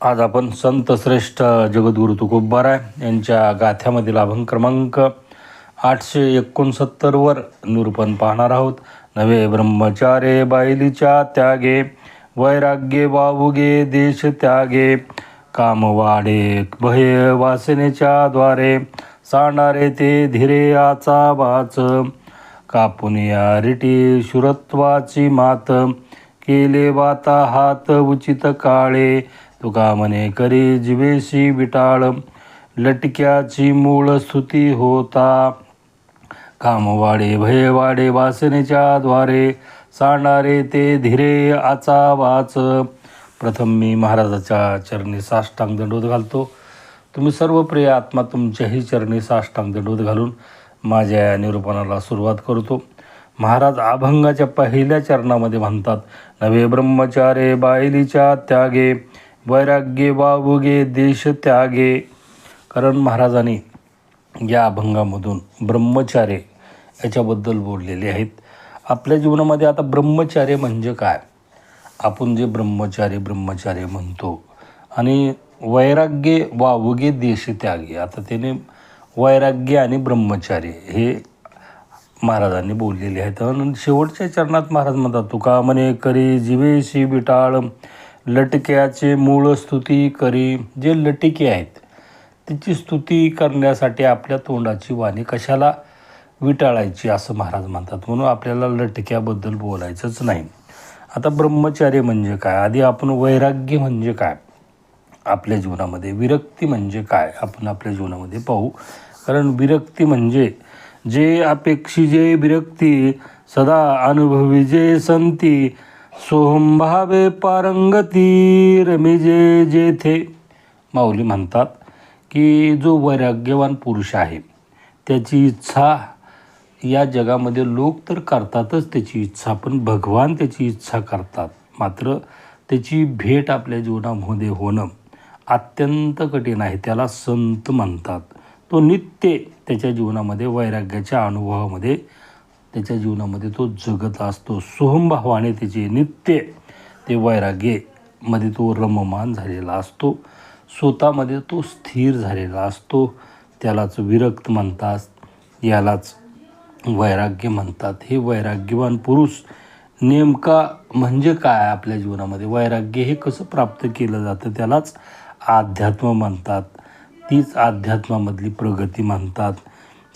आज आपण संत श्रेष्ठ जगद्गुरु तुकोबाराय यांच्या गाथ्यामधील अभंग क्रमांक आठशे एकोणसत्तरवर निरूपण पाहणार आहोत. नवे ब्रह्मचारे बायलीच्या त्यागे वैराग्ये वावुगे देश त्यागे कामवाडे भय वासनेच्या द्वारे सांडारे ते धीरे आचा वाच कापुनिया रिटी शुरत्वाची मात केले वाता हात उचित काळे तुका म्हणे करी जिवेशी विटाळ लटक्याची मूळ स्तुती होता. कामवाडे भयवाडे वासनेच्या द्वारे सांडणारे ते धीरे आचा वाच प्रथम मी महाराजाच्या चरणी साष्टांग दंडोत घालतो. तुम्ही सर्व प्रिय आत्मा तुमच्याही चरणी साष्टांग दंडोत घालून माझ्या या निरूपणाला सुरुवात करतो. महाराज अभंगाच्या पहिल्या चरणामध्ये म्हणतात नवे ब्रह्मचारे बायलीच्या त्यागे वैराग्ये वावगे देश त्यागे कारण महाराजांनी या अभंगामधून ब्रह्मचार्य याच्याबद्दल बोललेले आहेत. आपल्या जीवनामध्ये आता ब्रह्मचार्य म्हणजे काय? आपण जे ब्रह्मचारी ब्रह्मचार्य म्हणतो आणि वैराग्ये वावगे देश त्यागे आता त्याने वैराग्य आणि ब्रह्मचार्य हे महाराजांनी बोललेले आहेत. आणि शेवटच्या चरणात महाराज म्हणतात तुका म्हणे करी जीवेशी बिटाळ लटक्याचे मूळ स्तुती करी जे लटके आहेत तिची स्तुती करण्यासाठी आपल्या तोंडाची वाणी कशाला विटाळायची असं महाराज म्हणतात. म्हणून आपल्याला लटक्याबद्दल बोलायचंच नाही. आता ब्रह्मचार्य म्हणजे काय? आधी आपण वैराग्य म्हणजे काय? आपल्या जीवनामध्ये विरक्ती म्हणजे काय? आपण आपल्या जीवनामध्ये पाहू. कारण विरक्ती म्हणजे जे अपेक्षी जे विरक्ती सदा अनुभवी जे संती सोहंभावे पारंगती रमिजे जेथे. माऊली म्हणतात की जो वैराग्यवान पुरुष आहे त्याची इच्छा या जगामध्ये लोक तर करतातच त्याची इच्छा पण भगवान त्याची इच्छा करतात. मात्र त्याची भेट आपल्या जीवनामध्ये होणं अत्यंत कठीण आहे त्याला संत म्हणतात. तो नित्य त्याच्या जीवनामध्ये वैराग्याच्या अनुभवामध्ये त्याच्या जीवनामध्ये तो जगत असतो. सोहमभावाने त्याचे नित्य ते वैराग्यमध्ये तो रममान झालेला असतो. स्वतःमध्ये तो स्थिर झालेला असतो. त्यालाच विरक्त म्हणतात यालाच वैराग्य म्हणतात. हे वैराग्यवान पुरुष नेमका म्हणजे काय आपल्या जीवनामध्ये? वैराग्य हे कसं प्राप्त केलं जातं त्यालाच अध्यात्म म्हणतात. तीच अध्यात्मामधली प्रगती म्हणतात.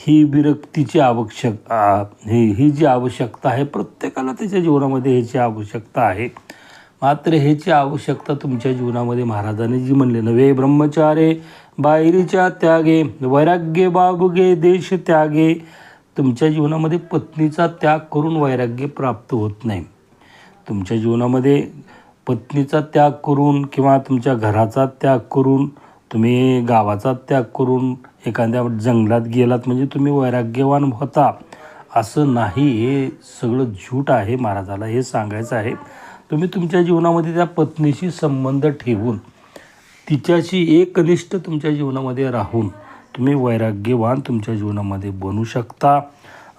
ही विरक्तीची आवश्यक ही ही जी आवश्यकता आहे प्रत्येकाला त्याच्या जीवनामध्ये ह्याची आवश्यकता आहे. मात्र ह्याची आवश्यकता तुमच्या जीवनामध्ये महाराजांनी जी म्हणले नवे ब्रह्मचारे बाहेरीच्या त्यागे वैराग्य बाबुगे देश त्यागे. तुमच्या जीवनामध्ये पत्नीचा त्याग करून वैराग्य प्राप्त होत नाही. तुमच्या जीवनामध्ये पत्नीचा त्याग करून किंवा तुमच्या घराचा त्याग करून तुम्ही गावाचा त्याग करून एखाद्या जंगलात गेलात म्हणजे तुम्ही वैराग्यवान होता. असं नाही हे सगळं झूट आहे महाराजाला हे सांगायचं आहे. तुम्ही तुमच्या जीवनामध्ये त्या पत्नीशी संबंध ठेवून तिच्याशी एकनिष्ठ तुमच्या जीवनामध्ये राहून तुम्ही वैराग्यवान तुमच्या जीवनामध्ये बनू शकता.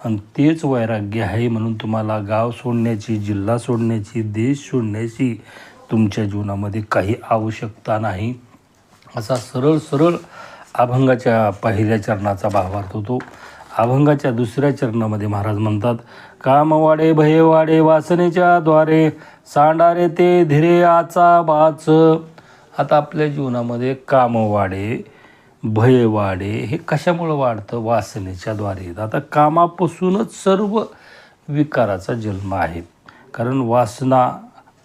आणि तेच वैराग्य आहे म्हणून तुम्हाला गाव सोडण्याची जिल्हा सोडण्याची देश सोडण्याची तुमच्या जीवनामध्ये काही आवश्यकता नाही. असा सरळ सरळ अभंगाच्या पहिल्या चरणाचा भावार्थ होतो. अभंगाच्या दुसऱ्या चरणामध्ये महाराज म्हणतात कामवाडे भयवाडे वासनेच्या द्वारे सांडारे ते धीरे आचा बाच आता आपल्या जीवनामध्ये कामवाडे भयवाडे हे कशामुळं वाढतं? वासनेच्या द्वारे. आता कामापासूनच सर्व विकाराचा जन्म आहे. कारण वासना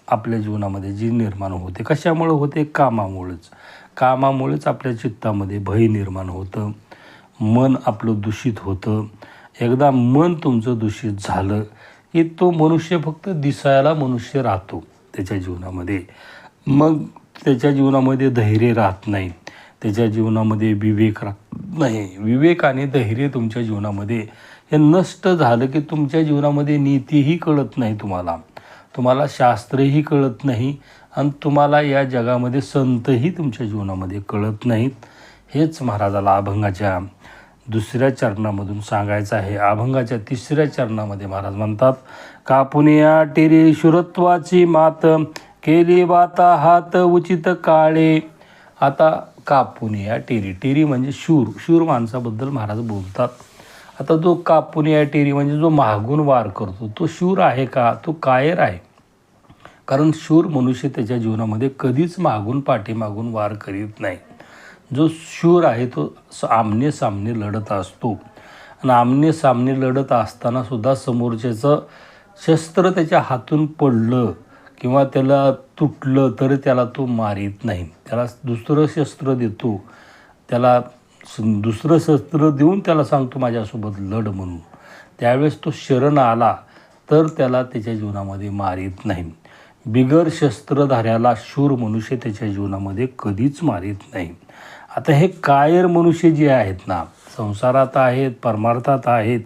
आपल्या जीवनामध्ये जी निर्माण होते कशामुळं होते? कामामुळेच. कामामुळेच आपल्या चित्तामध्ये भय निर्माण होतं. मन आपलं दूषित होतं. एकदा मन तुमचं दूषित झालं की तो मनुष्य फक्त दिसायला मनुष्य राहतो त्याच्या जीवनामध्ये. मग त्याच्या जीवनामध्ये धैर्य राहत नाही. त्याच्या जीवनामध्ये विवेक राहत नाही. विवेक आणि धैर्य तुमच्या जीवनामध्ये हे नष्ट झालं की तुमच्या जीवनामध्ये नीतीही कळत नाही तुम्हाला. तुम्हाला शास्त्रही कळत नाही. आणि तुम्हाला या जगामध्ये संतही तुमच्या जीवनामध्ये कळत नाहीत. हेच महाराजाला अभंगाच्या दुसऱ्या चरणामधून सांगायचं आहे. अभंगाच्या तिसऱ्या चरणामध्ये महाराज म्हणतात कापुनिया टिरी शुरत्वाची मात केली वाता हात उचित काळे. आता कापुनिया या टेरी टेरी म्हणजे शूर शूर माणसाबद्दल महाराज बोलतात. आता जो कापुनिया टेरी म्हणजे जो मागून वार करतो तो शूर आहे का? तो कायर आहे. कारण शूर मनुष्य त्याच्या जीवनामध्ये कधीच मागून पाठीमागून वार करीत नाही. जो शूर आहे तो स- आमने सामने लढत असतो. आणि आमने सामने लढत असताना सुद्धा समोरच्याचं शस्त्र त्याच्या हातून पडलं किंवा त्याला तुटलं तर त्याला तो मारीत नाही. त्याला दुसरं शस्त्र देतो. त्याला स- दुसरं शस्त्र देऊन त्याला सांगतो माझ्यासोबत लढ म्हणून. त्यावेळेस तो शरण आला तर त्याला त्याच्या जीवनामध्ये मारीत नाही. बिगर शस्त्रधाऱ्याला शूर मनुष्य त्याच्या जीवनामध्ये कधीच मारीत नाही. आता हे कायर मनुष्य जे आहेत ना संसारात आहेत परमार्थात आहेत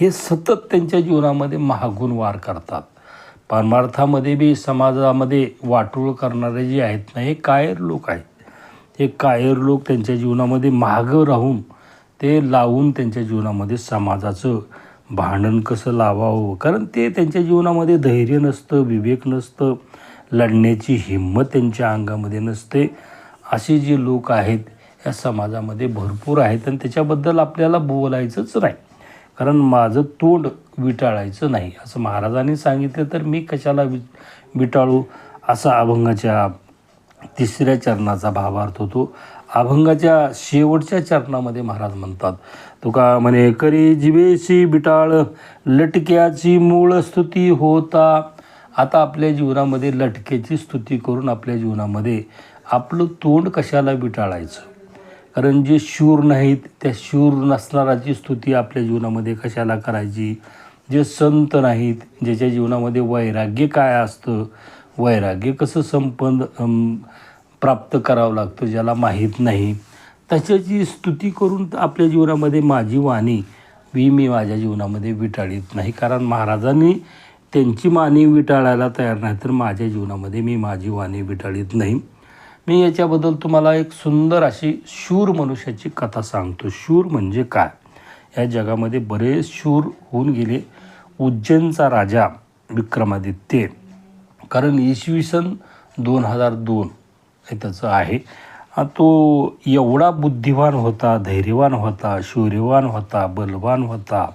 हे सतत त्यांच्या जीवनामध्ये महागून वार करतात. परमार्थामध्ये बी समाजामध्ये वाटोळ करणारे जे आहेत ना हे कायर लोक आहेत. हे कायर लोक त्यांच्या जीवनामध्ये महागं राहून ते लावून त्यांच्या जीवनामध्ये समाजाचं भांडण कसं लावावं? कारण ते त्यांच्या जीवनामध्ये धैर्य नसतं विवेक नसतं लढण्याची हिंमत त्यांच्या अंगामध्ये नसते. असे जे लोक आहेत या समाजामध्ये भरपूर आहेत आणि त्याच्याबद्दल आपल्याला बोलायचंच नाही. कारण माझं तोंड विटाळायचं नाही. असं महाराजांनी सांगितलं तर मी कशाला वि विटाळू? असा अभंगाच्या तिसऱ्या चरणाचा भावार्थ होतो. अभंगाच्या शेवटच्या चरणामध्ये महाराज म्हणतात तुका म्हणे करी जिवेशी बिटाळ लटक्याची मूळ स्तुती होता. आता आपल्या जीवनामध्ये लटक्याची स्तुती करून आपल्या जीवनामध्ये आपलं तोंड कशाला बिटाळायचं? कारण जे शूर नाहीत त्या शूर नसणाराची स्तुती आपल्या जीवनामध्ये कशाला करायची? जे संत नाहीत ज्याच्या जीवनामध्ये वैराग्य काय असतं? वैराग्य कसं संपन्न प्राप्त करावं लागतं ज्याला माहीत नाही. त्याच्याची स्तुती करून आपल्या जीवनामध्ये माझी वाणी वी मी माझ्या जीवनामध्ये विटाळीत नाही. कारण महाराजांनी त्यांची मानी विटाळायला तयार नाही तर माझ्या जीवनामध्ये मी माझी वाणी विटाळीत नाही. मी याच्याबद्दल तुम्हाला एक सुंदर अशी शूर मनुष्याची कथा सांगतो. शूर म्हणजे काय? या जगामध्ये बरेच शूर होऊन गेले. उज्जैनचा राजा विक्रमादित्य. कारण इसवी सन दोन हजार दोन त्याचं आहे. तो एवढा बुद्धिवान होता धैर्यवान होता शौर्यवान होता बलवान होता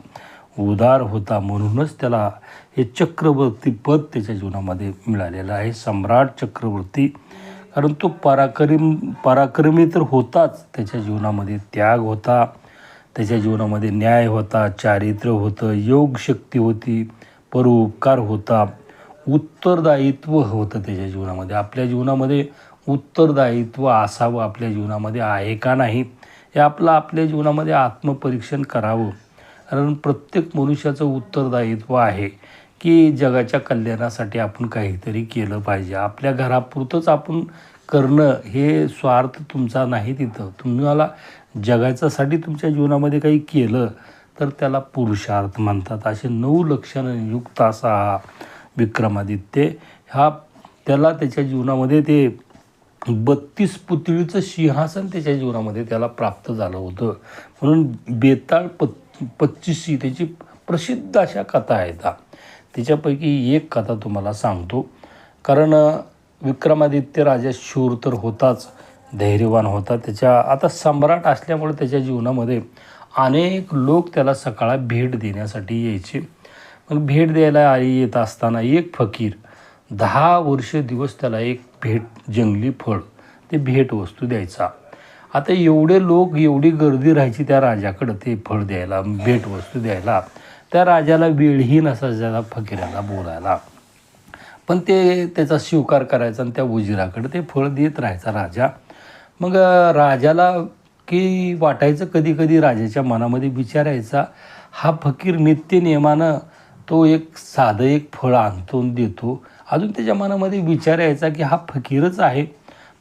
उदार होता म्हणूनच त्याला हे चक्रवर्ती पद त्याच्या जीवनामध्ये मिळालेलं आहे सम्राट चक्रवर्ती. कारण तो पराक्रम पराक्रमी तर होताच. त्याच्या जीवनामध्ये त्याग होता त्याच्या जीवनामध्ये न्याय होता चारित्र्य होतं योग शक्ती होती परोपकार होता उत्तरदायित्व होतं त्याच्या जीवनामध्ये. आपल्या जीवनामध्ये उत्तरदायित्व असावं आपल्या जीवनामध्ये आहे का नाही हे आपलं आपल्या जीवनामध्ये आत्मपरीक्षण करावं. कारण प्रत्येक मनुष्याचं उत्तरदायित्व आहे की जगाच्या कल्याणासाठी आपण काहीतरी केलं पाहिजे. आपल्या घरापुरतंच आपण करणं हे स्वार्थ तुमचा नाही तिथं. तुम्हाला जगाच्यासाठी तुमच्या जीवनामध्ये काही केलं तर त्याला पुरुषार्थ म्हणतात. असे नऊ लक्षणं युक्त असा हा विक्रमादित्य. हा त्याला त्याच्या जीवनामध्ये ते बत्तीस पुतळीचं सिंहासन त्याच्या जीवनामध्ये त्याला प्राप्त झालं होतं. म्हणून बेताळ पत् पच्चीसशी त्याची प्रसिद्ध अशा कथा आहेत त्याच्यापैकी एक कथा तुम्हाला सांगतो. कारण विक्रमादित्य राजा शूर तर होताच धैर्यवान होता. त्याच्या आता सम्राट असल्यामुळे त्याच्या जीवनामध्ये अनेक लोक त्याला सकाळ भेट देण्यासाठी यायचे. मग भेट द्यायला आई येत असताना एक फकीर दहा वर्ष दिवस त्याला एक भेट जंगली फळ ते भेटवस्तू द्यायचा. आता एवढे लोक एवढी गर्दी राहायची त्या राजाकडं ते फळ द्यायला भेटवस्तू द्यायला. त्या राजाला वेळही नसायचा फकिराला फकीराला बोलायला. पण ते त्याचा स्वीकार करायचा आणि त्या उजिराकडे ते फळ देत राहायचा राजा. मग राजाला की वाटायचं कधी कधी राजाच्या मनामध्ये विचारायचा हा फकीर नित्य नियमानं तो एक साधं एक फळ आणतो देतो. अजून त्याच्या मनामध्ये विचार यायचा की हा फकीरच आहे.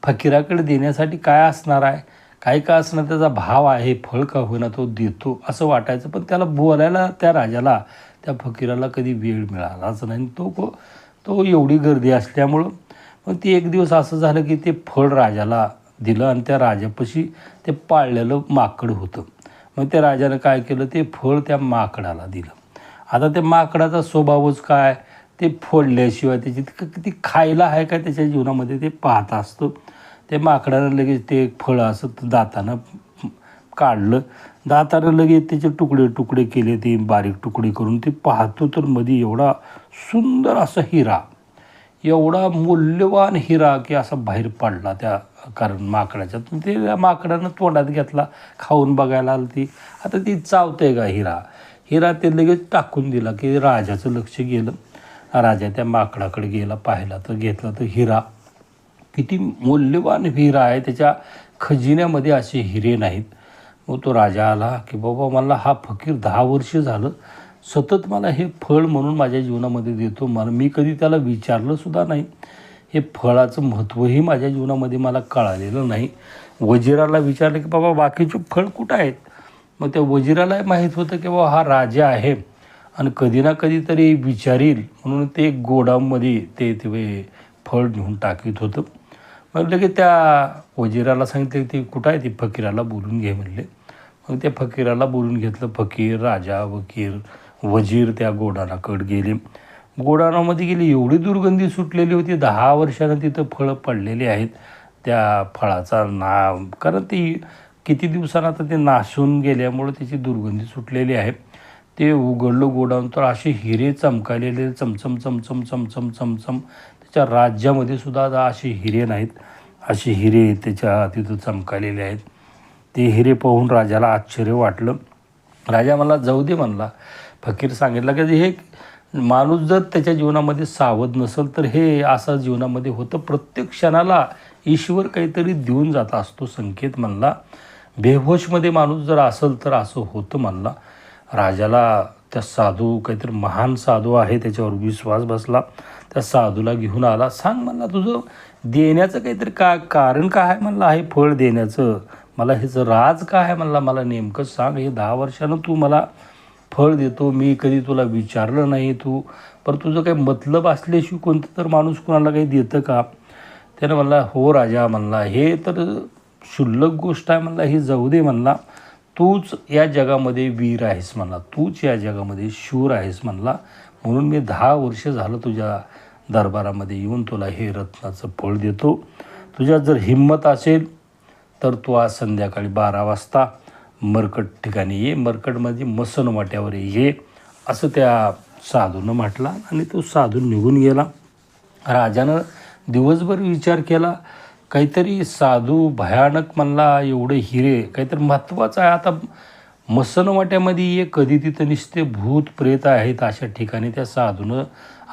फकीराकडे देण्यासाठी काय असणार आहे? काय का असणार? त्याचा भाव आहे फळ का होईना तो देतो असं वाटायचं. पण त्याला बोलायला त्या राजाला त्या फकीराला कधी वेळ मिळालाच नाही. तो को तो एवढी गर्दी असल्यामुळं मग ते एक दिवस असं झालं की ते फळ राजाला दिलं आणि त्या राजापाशी ते पाळलेलं माकड होतं. मग त्या राजानं काय केलं? ते फळ त्या माकडाला दिलं. आता त्या माकडाचा स्वभावच काय? ते फोडल्याशिवाय त्याची ती किती खायला आहे का त्याच्या जीवनामध्ये ते पाहत असतो. ते माकडानं लगेच ते फळं असं दातानं काढलं. दातानं लगेच त्याचे तुकडे तुकडे केले ते बारीक तुकडे करून ते पाहतो तर मध्ये एवढा सुंदर असा हिरा एवढा मूल्यवान हिरा की असा बाहेर पडला त्या कारण माकडाच्या. ते त्या माकडानं तोंडात घेतला खाऊन बघायला आलं ती. आता ती चावते का हिरा? हिरा ते लगेच टाकून दिला की राजाचं लक्ष गेलं. राजा त्या माकडाकडे गेला पाहिला तर घेतला तर हिरा. किती मौल्यवान हिरा आहे त्याच्या खजिन्यामध्ये असे हिरे नाहीत. मग तो राजा आला की बाबा मला हा फकीर दहा वर्ष झालं. सतत मला हे फळ म्हणून माझ्या जीवनामध्ये देतो. मला मी कधी त्याला विचारलंसुद्धा नाही. हे फळाचं महत्त्वही माझ्या जीवनामध्ये मला कळालेलं नाही. वजिराला विचारलं की बाबा बाकीचे फळ कुठं आहेत? मग त्या वजिराला माहीत होतं की बाबा हा राजा आहे. आणि कधी ना कधीतरी विचारील. म्हणून ते गोडाऊनमध्ये ते ते फळ घेऊन टाकीत होतं. मग लगेच त्या वजिराला सांगितलं की ते कुठं आहे? ती फकीराला बोलून घे म्हणले. मग त्या फकीराला बोलून घेतलं फकीर राजा वकीर वजीर त्या गोडाणाकडे गेले. गोडाणामध्ये गेली एवढी दुर्गंधी सुटलेली होती दहा वर्षानं तिथं फळं पडलेली आहेत. त्या फळाचा ना कारण ती किती दिवसानं आता ते नासून गेल्यामुळं त्याची दुर्गंधी सुटलेली आहे. ते उघडलं गोडाऊन तर असे हिरे चमकालेले चमचम चमचम चमचम चमचम. त्याच्या राज्यामध्ये सुद्धा आता असे हिरे नाहीत. असे हिरे त्याच्या तिथं चमकालेले आहेत. ते हिरे पाहून राजाला आश्चर्य वाटलं. राजा मला जाऊ दे म्हणला. फकीर सांगितलं की हे माणूस जर त्याच्या जीवनामध्ये सावध नसेल तर हे असं जीवनामध्ये होतं. प्रत्येक क्षणाला ईश्वर काहीतरी देऊन जात असतो संकेत म्हणला. बेहोशमध्ये माणूस जर असेल तर असं होतं म्हणला. राजाला त्या साधू काहीतरी महान साधू आहे त्याच्यावर विश्वास बसला. त्या साधूला घेऊन आला. सांग म्हणला तुझं देण्याचं काहीतरी का कारण काय आहे? म्हणलं हे फळ देण्याचं. मला ह्याचं राज काय आहे? म्हणला मला नेमकं सांग. हे दहा वर्षानं तू मला फळ देतो. मी कधी तुला विचारलं नाही तू. पर तुझं काही मतलब असल्याशिवाय कोणतं तर माणूस कोणाला काही देतं का? त्यानं म्हणला हो राजा म्हणला हे तर क्षुल्लक गोष्ट आहे म्हणला हे जाऊ दे म्हणला. तूच या जगामध्ये वीर आहेस म्हणला. तूच या जगामध्ये शूर आहेस म्हणला. म्हणून मी दहा वर्ष झालं तुझ्या दरबारामध्ये येऊन तुला हे रत्नाचं फळ देतो. तुझ्यात जर हिंमत असेल तर तू आज संध्याकाळी बारा वाजता मरकट ठिकाणी ये. मरकटमध्ये मसन वाट्यावर ये असं त्या साधूनं म्हटला आणि तो साधू निघून गेला. राजानं दिवसभर विचार केला. काहीतरी साधू भयानक म्हणला एवढे हिरे. काहीतरी महत्त्वाचं आहे. आता मसनवाट्यामध्ये ये कधी तिथं निसते भूत प्रेत आहेत अशा ठिकाणी. त्या साधूनं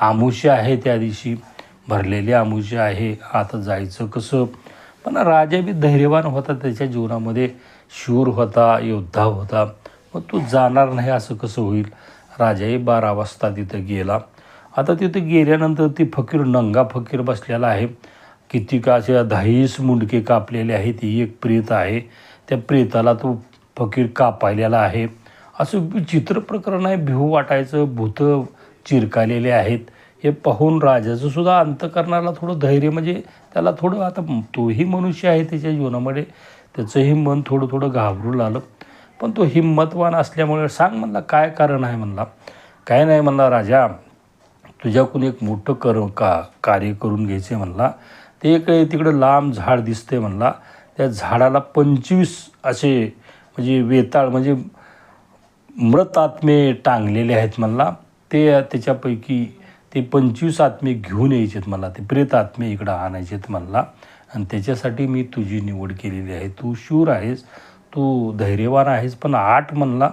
आमुष्य आहे त्या दिवशी. भरलेली आमुष्य आहे. आता जायचं कसं? पण राजा बी धैर्यवान होता त्याच्या जीवनामध्ये. शूर होता योद्धा होता. मग तो जाणार नाही असं कसं होईल? राजाही बारा वाजता तिथं गेला. आता तिथं गेल्यानंतर ती फकीर नंगा फकीर बसलेला आहे. किती का अशा दहावीस मुंडके कापलेले आहेत ती एक प्रेत आहे. त्या प्रेताला तो फकीर कापायलेला आहे. असं विचित्र प्रकरण आहे. भिहू वाटायचं भूतं चिरकालेले आहेत. हे पाहून राजाचं सुद्धा अंतकरणाला थोडं धैर्य म्हणजे त्याला थोडं आता तोही मनुष्य आहे त्याच्या जीवनामध्ये. त्याचंही मन थोडं थोडं घाबरू लागलं. पण तो हिंमतवान असल्यामुळे सांग म्हणला काय कारण आहे? म्हणला. काय नाही म्हणला राजा तुझ्याकडून एक मोठं कर का कार्य करून घ्यायचे म्हणला. एक तिकडं लांब झाड दिसते म्हणला त्या झाडाला पंचवीस असे म्हणजे वेताळ म्हणजे मृत आत्मे टांगलेले आहेत म्हणला. ते त्याच्यापैकी ते पंचवीस आत्मे घेऊन यायचेत मला ते प्रेत आत्मे इकडं आणायचेत म्हणला. आणि त्याच्यासाठी मी तुझी निवड केलेली आहे तू शूर आहेस तू धैर्यवान आहेस. पण आठ म्हणला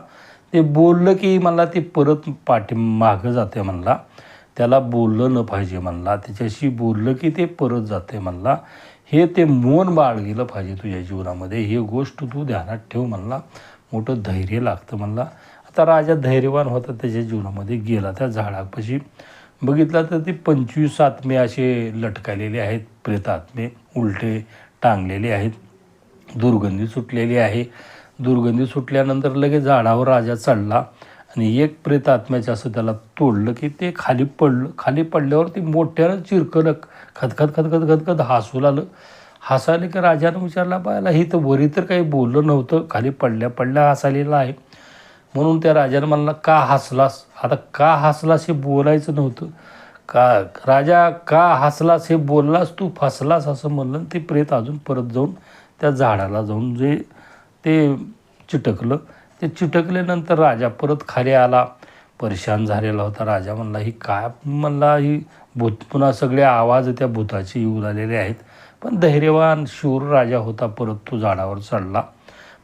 ते बोललं की मला ते परत पाठी मागं जाते म्हणला. त्याला बोललं न पाहिजे म्हणला. त्याच्याशी बोललं की ते परत जाते म्हणला. हे ते मौन बाळगलं पाहिजे तुझ्या जीवनामध्ये. हे गोष्ट तू ध्यानात ठेव म्हणला. मोठं धैर्य लागतं म्हणला. आता राजा धैर्यवान होता त्याच्या जीवनामध्ये गेला त्या झाडापाशी. बघितलं तर ते पंचवीस आत्मे असे लटकालेले आहेत. प्रेतात्मे उलटे टांगलेले आहेत. दुर्गंधी सुटलेली आहे. दुर्गंधी सुटल्यानंतर लगेच झाडावर राजा चढला. आणि एक प्रेत आत्म्याचं असं त्याला तोडलं की ते खाली पडलं. खाली पडल्यावर ते मोठ्यानं चिरकणं खतखत खतखत खतखत हसू लागलं. हसायला की राजानं विचारला पाहिला हे तर वरी तर काही बोललं नव्हतं. खाली पडल्या पडल्या हसायलेलं आहे. म्हणून त्या राजानं म्हणला का हसलास? आता का हसलास हे बोलायचं नव्हतं. का राजा का हसलास हे बोललास? तू फसलास असं म्हणलं आणि ते प्रेत अजून परत जाऊन त्या झाडाला जाऊन जे ते चिटकलं. ते चिटकल्यानंतर राजा परत खाली आला. परेशान झालेला होता राजा. म्हणला ही काय? म्हणला ही भूत पुन्हा सगळे आवाज त्या भूताचे येऊ लागलेले आहेत. पण धैर्यवान शूर राजा होता. परत तो झाडावर चढला.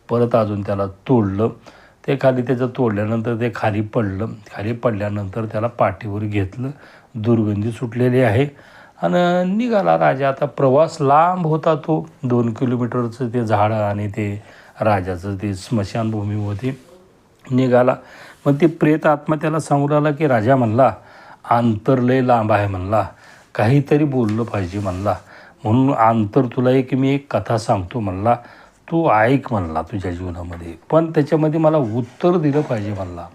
परत अजून त्याला तोडलं. ते खाली त्याचं तोडल्यानंतर ते खाली पडलं. खाली पडल्यानंतर त्याला पाठीवर घेतलं. दुर्गंधी सुटलेली आहे. आणि निघाला राजा. आता प्रवास लांब होता तो. दोन किलोमीटरचं ते झाडं आणि ते राजाचं ते स्मशानभूमीमध्ये निघाला. मग ते प्रेत आत्मा त्याला सांगू लागला की राजा म्हणला आंतरलय लांब आहे म्हणला. काहीतरी बोललं पाहिजे म्हणला. म्हणून आंतर तुला एक मी एक कथा सांगतो म्हणला. तू ऐक म्हणला तुझ्या जीवनामध्ये. पण त्याच्यामध्ये मला उत्तर दिलं पाहिजे म्हणला.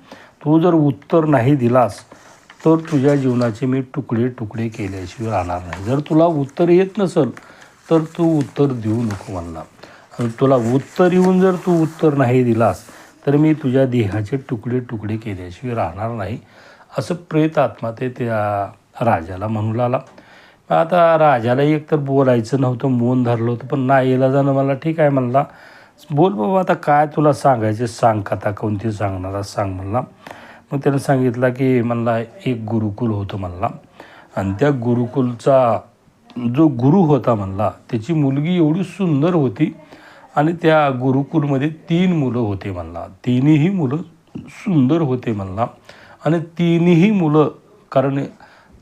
तू जर उत्तर नाही दिलास तर तुझ्या जीवनाचे मी तुकडे तुकडे केल्याशिवाय राहणार नाही. जर तुला उत्तर येत नसेल तर तू उत्तर देऊ नको म्हणला. तुला उत्तर येऊन जर तू उत्तर नाही दिलास तर मी तुझ्या देहाचे तुकडे तुकडे केल्याशिवाय राहणार नाही असं प्रेत आत्मा ते त्या राजाला म्हणू लागला. आता राजाला एक तर बोलायचं नव्हतं मौन धरलं होतं पण नाही येला जाणं मला ठीक आहे म्हणला. बोल बाबा आता काय तुला सांगायचे सांग कथा कोणती सांगणारा सांग म्हणला. मग त्यानं सांगितलं की म्हणला एक गुरुकुल होतं म्हणला. आणि त्या गुरुकुलचा जो गुरु होता म्हणला त्याची मुलगी एवढी सुंदर होती आणि त्या गुरुकुलमध्ये तीन मुलं होते म्हणला. तिन्ही मुलं सुंदर होते म्हणला. आणि तिन्ही मुलं कारण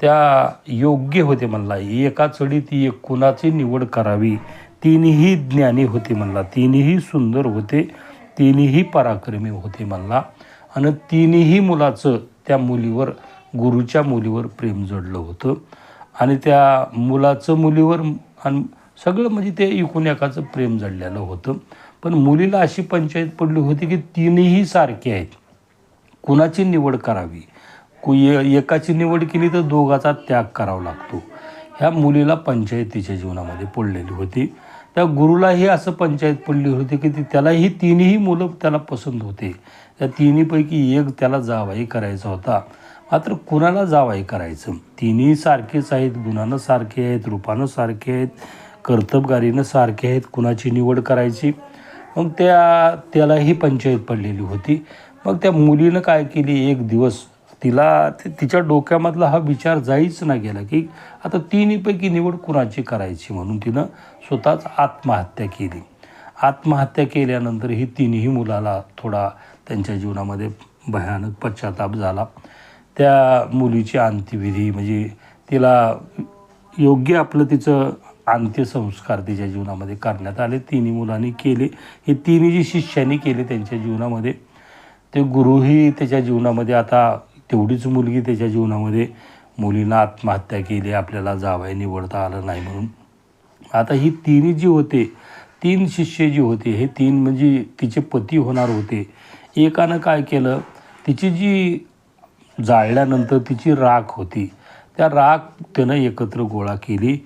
त्या योग्य होते म्हणला. एका चढीत एक कुणाची निवड करावी तिन्ही ज्ञानी होते म्हणला. तिन्ही सुंदर होते तिन्ही पराक्रमी होते म्हणला. आणि तिन्ही मुलाचं त्या मुलीवर गुरुच्या मुलीवर प्रेम जडलं होतं. आणि त्या मुलाचं मुलीवर आणि सगळं म्हणजे ते एकूण एकाचं प्रेम जडलेलं होतं. पण मुलीला अशी पंचायत पडली होती की तिन्ही सारखे आहेत. कुणाची निवड करावी? कु एकाची निवड केली तर दोघाचा त्याग करावा लागतो. ह्या मुलीला पंचायतीच्या जीवनामध्ये पडलेली होती. त्या गुरुलाही असं पंचायत पडली होती की ती त्यालाही तिन्ही मुलं त्याला पसंत होते. त्या तिन्हीपैकी एक त्याला जावाई करायचा होता. मात्र कुणाला जावाई करायचं? तिन्ही सारखेच आहेत गुणानं सारखे आहेत रूपानं सारखे आहेत. कर्तबगारीनं सारखे आहेत कुणाची निवड करायची? मग त्या त्यालाही पंचायत पडलेली होती. मग त्या मुलीनं काय केली एक दिवस? तिला ते तिच्या डोक्यामधला हा विचार जाईच ना गेला की आता तिन्हीपैकी निवड कुणाची करायची म्हणून तिनं स्वतःच आत्महत्या केली. आत्महत्या केल्यानंतर ही तिन्ही मुलाला थोडा त्यांच्या जीवनामध्ये भयानक पश्चाताप झाला. त्या मुलीची अंत्यविधी म्हणजे तिला योग्य आपलं तिचं अंत्यसंस्कार तिच्या जीवनामध्ये करण्यात आले. तिन्ही मुलांनी केले. हे तिन्ही जी शिष्यांनी केले त्यांच्या जीवनामध्ये ते गुरुही त्याच्या जीवनामध्ये आता तेवढीच मुलगी त्याच्या जीवनामध्ये मुलीनं आत्महत्या केली आपल्याला जावाय निवडता आलं नाही म्हणून. आता ही तिन्ही जी होते तीन शिष्य जी होते हे तीन म्हणजे तिचे पती होणार होते. एकानं काय केलं तिची जी जाळल्यानंतर तिची राख होती त्या राख त्यानं एकत्र गोळा केली.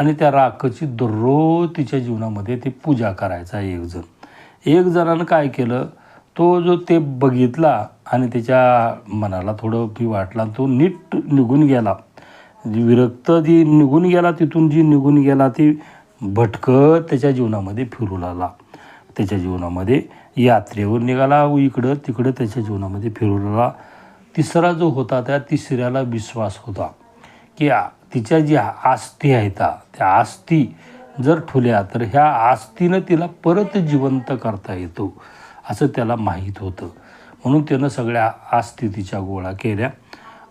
आणि त्या राखची दररोज तिच्या जीवनामध्ये ते पूजा करायचा एकजण एक जणानं काय केलं तो जो ते बघितला आणि त्याच्या मनाला थोडं फी वाटला तो नीट निघून गेला. विरक्त जी निघून गेला तिथून जी निघून गेला ती भटकत त्याच्या जीवनामध्ये फिरू लागला. त्याच्या जीवनामध्ये यात्रेवर निघाला इकडं तिकडं त्याच्या जीवनामध्ये फिरू लागला. तिसरा जो होता त्या तिसऱ्याला विश्वास होता की तिच्या जी आस्ती आहेत त्या आस्ती जर ठुल्या तर ह्या आस्तीनं तिला परत जिवंत करता येतो असं त्याला माहीत होतं. म्हणून त्यानं सगळ्या आस्ती तिच्या गोळा केल्या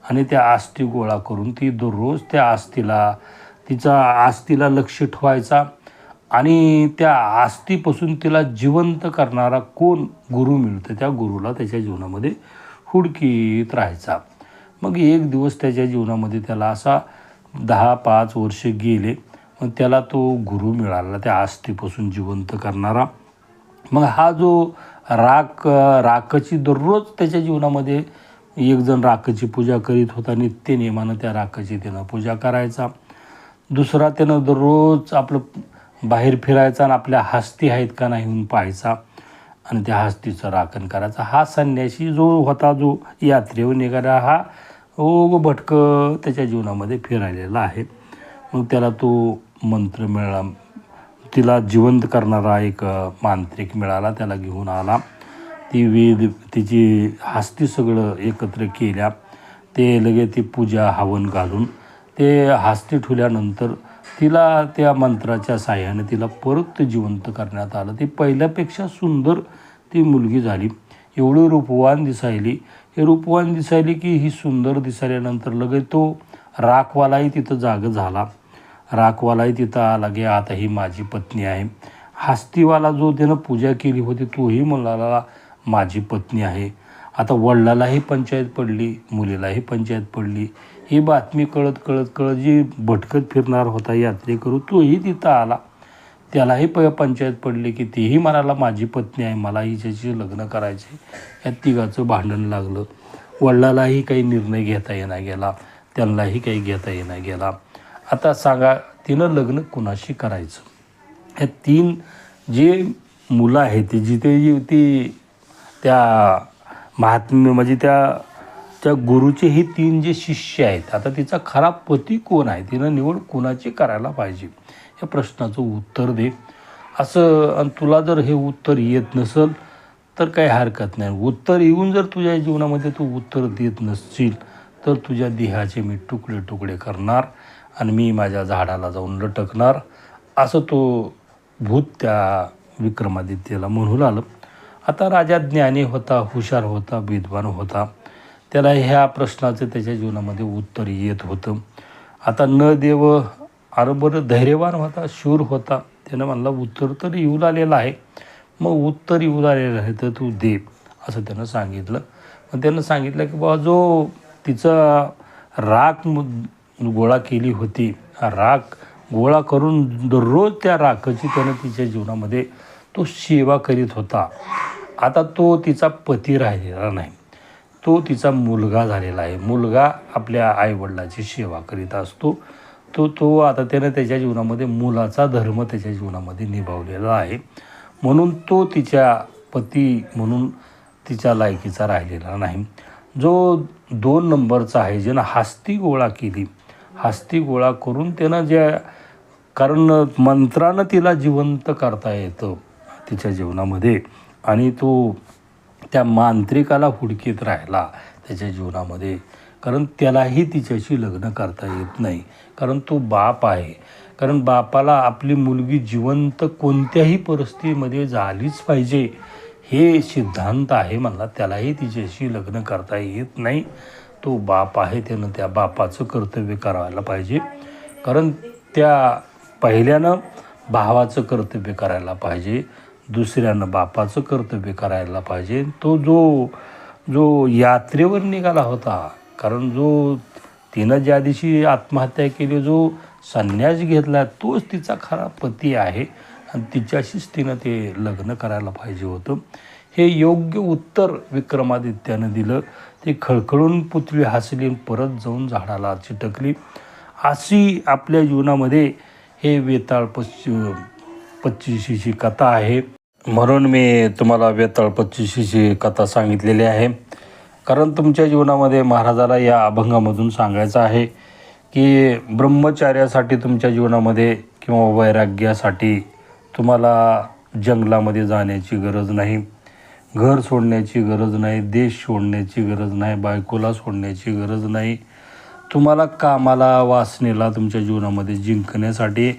आणि त्या आस्ती गोळा करून ती दररोज त्या आस्तीला तिचा आस्तीला लक्ष ठेवायचा आणि त्या आस्तीपासून तिला जिवंत करणारा कोण गुरु मिळतं त्या गुरुला त्याच्या जीवनामध्ये हुडकीत राहायचा. मग एक दिवस त्याच्या जीवनामध्ये त्याला असा दहा पाच वर्ष गेले मग त्याला तो गुरु मिळाला त्या आस्थेपासून जिवंत करणारा. मग हा जो राख राखाची दररोज त्याच्या जीवनामध्ये एकजण राखची राखाची पूजा करीत होता नित्य नियमानं त्या राखाची त्यानं पूजा करायचा. दुसरा त्यानं दररोज आपलं बाहेर फिरायचा आणि आपल्या हस्ती आहेत का नाही म्हणून पाहायचा आणि त्या हस्तीचं राखण करायचा. हा संन्यासी जो होता जो यात्रेवर निघाला हा हो, ओग भटकं त्याच्या जीवनामध्ये फिरायलेला आहे. मग त्याला तो मंत्र मिळाला. तिला जिवंत करणारा एक मांत्रिक मिळाला त्याला घेऊन आला. ती वेद तिची हस्ती सगळं एकत्र केल्या. ते लगे ती पूजा हवन घालून ते हस्ती ठेवल्यानंतर तिला त्या मंत्राच्या साह्याने तिला परत जिवंत करण्यात आलं. ती पहिल्यापेक्षा सुंदर ती मुलगी झाली. एवढी रूपवान दिसायली. हे रूपवान दिसायली की ही सुंदर दिसायल्यानंतर लगेच तो राखवालाही तिथं जाग झाला. राखवालाही तिथं आला की आता ही माझी पत्नी आहे. हस्तीवाला जो त्यानं पूजा केली होती तोही मुलाला माझी पत्नी आहे. आता वडिलालाही पंचायत पडली मुलीलाही पंचायत पडली. ही बातमी कळत कळत कळत जी भटकत फिरणार होता यात्रेकरू तोही तिथं आला. त्यालाही प पंचायत पडली की तीही म्हणाला माझी पत्नी आहे मला हिच्याशी लग्न करायचे. या तिघाचं भांडण लागलं. वडिलालाही काही निर्णय घेता येणार गेला. त्यांनाही काही घेता येणार गेला. आता सांगा तिनं लग्न कुणाशी करायचं? हे तीन जे मुलं आहेत ती जिथे जी ती त्या महात्म्य म्हणजे त्या त्या गुरुचे हे तीन जे शिष्य आहेत आता तिचा खरा पती कोण आहे? तिनं निवड कोणाची करायला पाहिजे? या प्रश्नाचं उत्तर दे. असं आणि तुला जर हे उत्तर येत नसेल तर काही हरकत नाही. उत्तर येऊन जर तुझ्या जीवनामध्ये तू उत्तर देत नसशील तर तुझ्या देहाचे मी तुकडे तुकडे करणार आणि मी माझ्या झाडाला जाऊन लटकणार. असं तो भूत त्या विक्रमादित्यला म्हणू लागलं. आता राजा ज्ञानी होता हुशार होता विद्वान होता. त्याला ह्या प्रश्नाचं त्याच्या जीवनामध्ये उत्तर येत होतं. आता न देव अरे बरं धैर्यवान होता शूर होता. त्यानं म्हणला उत्तर तर येऊ आलेलं आहे. मग उत्तर येऊ आलेलं आहे तर तू दे असं त्यानं सांगितलं. मग त्यानं सांगितलं की बाबा जो तिचा राख गोळा केली होती राख गोळा करून दररोज त्या राखाची त्यानं तिच्या जीवनामध्ये तो सेवा करीत होता. आता तो तिचा पती राहिलेला नाही. तो तिचा मुलगा झालेला आहे. मुलगा आपल्या आईवडिलाची सेवा करीत असतो. तो तो आता त्यानं त्याच्या जीवनामध्ये मुलाचा धर्म त्याच्या जीवनामध्ये निभावलेला आहे. म्हणून तो तिच्या पती म्हणून तिच्या लायकीचा राहिलेला नाही. जो दोन नंबरचा आहे ज्यानं हास्ती गोळा केली हास्ती गोळा करून त्यानं ज्या कारण मंत्रानं तिला जिवंत करता येतं तिच्या जीवनामध्ये. आणि तो त्या मांत्रिकाला हुडकीत राहिला त्याच्या जीवनामध्ये. कारण त्यालाही तिच्याशी लग्न करता येत नाही. कारण तो बाप आहे. कारण बापाला आपली मुलगी जिवंत कोणत्याही परिस्थितीमध्ये झालीच पाहिजे. हे सिद्धांत आहे मला त्यालाही तिच्याशी लग्न करता येत नाही. तो बाप आहे त्यानं त्या बापाचं कर्तव्य करायला पाहिजे. कारण त्या पहिल्यानं भावाचं कर्तव्य करायला पाहिजे. दुसऱ्यानं बापाचं कर्तव्य करायला पाहिजे. तो जो जो यात्रेवर निघाला होता कारण जो तिनं ज्या दिवशी आत्महत्या केली जो संन्यास घेतला तोच तिचा खरा पती आहे. आणि तिच्याशीच तिनं ते लग्न करायला पाहिजे होतं. हे योग्य उत्तर विक्रमादित्यानं दिलं. ते खळखळून पुतळी हसली परत जाऊन झाडाला चिटकली. अशी आपल्या जीवनामध्ये हे वेताळ पच्ची पच्चीशीची कथा आहे. म्हणून मी तुम्हाला वेताळ पच्चीशीची कथा सांगितलेली आहे. कारण तुमच्या जीवनामध्ये महाराजाला या अभंगामधून सांगायचं आहे की ब्रह्मचार्यासाठी तुमच्या जीवनामध्ये किंवा वैराग्यासाठी तुम्हाला जंगलामध्ये जाण्याची गरज नाही घर सोडण्याची गरज नाही देश सोडण्याची गरज नाही बायकोला सोडण्याची गरज नाही. तुम्हाला कामाला वासनेला तुमच्या जीवनामध्ये जिंकण्यासाठी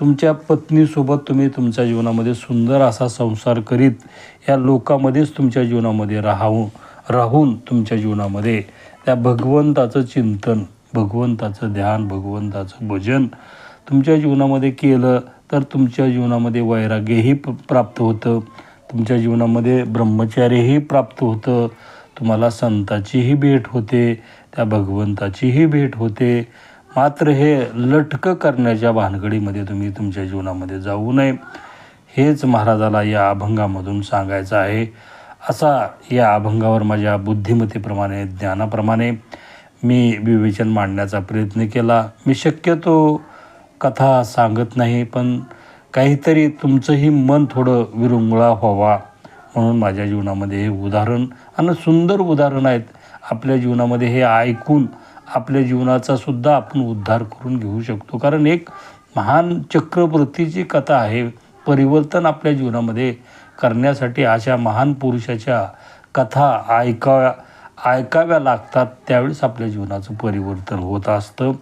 तुमच्या पत्नीसोबत तुम्ही तुमच्या जीवनामध्ये सुंदर असा संसार करीत या लोकामध्येच तुमच्या जीवनामध्ये राहावं. राहून तुमच्या जीवनामध्ये त्या भगवंताचं चिंतन भगवंताचं ध्यान भगवंताचं भजन तुमच्या जीवनामध्ये केलं तर तुमच्या जीवनामध्ये वैराग्यही प- प्राप्त होतं. तुमच्या जीवनामध्ये ब्रह्मचार्यही प्राप्त होतं. तुम्हाला संताचीही भेट होते. त्या भगवंताचीही भेट होते. मात्र हे लटकं करण्याच्या भानगडीमध्ये तुम्ही तुमच्या जीवनामध्ये जाऊ नये. हेच महाराजाला या अभंगामधून सांगायचं आहे. असा या अभंगावर माझ्या बुद्धिमत्तेप्रमाणे ज्ञानाप्रमाणे मी विवेचन मांडण्याचा प्रयत्न केला. मी शक्यतो कथा सांगत नाही पण काहीतरी तुमचंही मन थोडं विरंगुळा व्हावा म्हणून माझ्या जीवनामध्ये हे उदाहरण आणि सुंदर उदाहरण आहेत. आपल्या जीवनामध्ये हे ऐकून आपल्या जीवनाचा सुद्धा आपण उद्धार करून घेऊ शकतो. कारण एक महान चक्रवर्तीची कथा आहे. परिवर्तन आपल्या जीवनामध्ये करण्यासाठी अशा महान पुरुषाच्या कथा ऐकाव्या ऐकाव्या लागतात त्यावेळेस आपल्या जीवनाचं परिवर्तन होत असतं.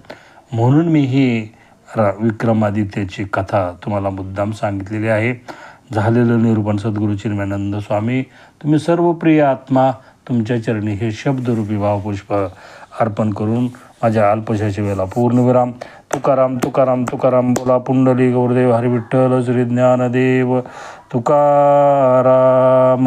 म्हणून मी ही र विक्रमादित्याची कथा तुम्हाला मुद्दाम सांगितलेली आहे. झालेलं निरूपण सद्गुरू चिन्मयानंद स्वामी. तुम्ही सर्व प्रिय आत्मा तुमच्या चरणी हे शब्दरूपी भावपुष्प अर्पण करून माझ्या अल्पशा वेळेला पूर्णविराम तुकाराम तुकाराम तुकाराम बोला पुंडली गौरदेव हरिविठ्ठल श्री ज्ञानदेव तुकाराम.